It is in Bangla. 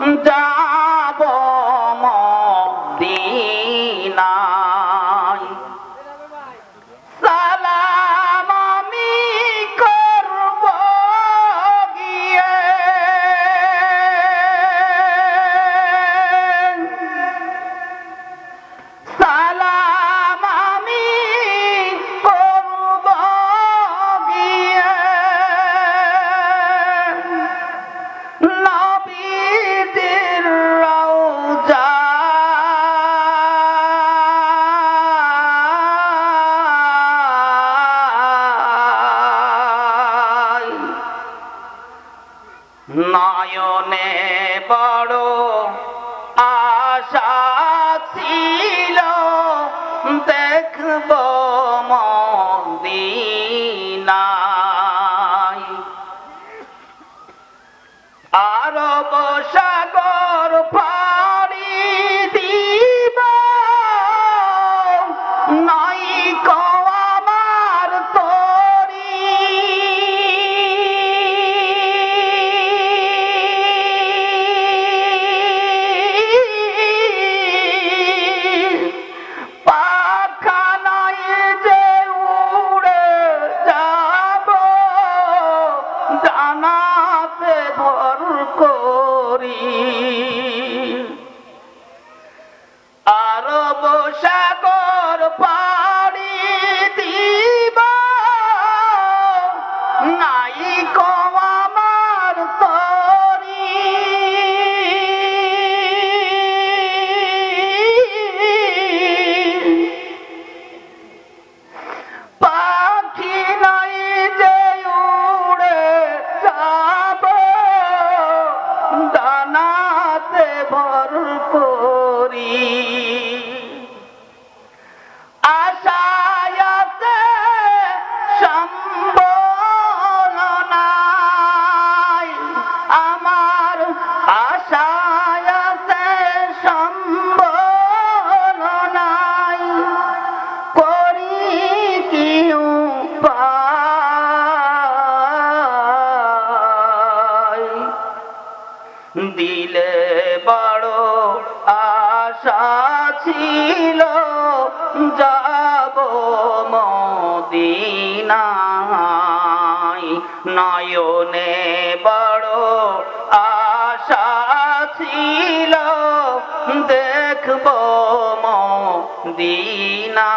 down. নয়নে বড় আশা ছিল দেখব মন্দির কি দিলে বড় আশা ছিল যাব মদিনায়। নয়নে বড় আশা ছিল দেখব মদিনা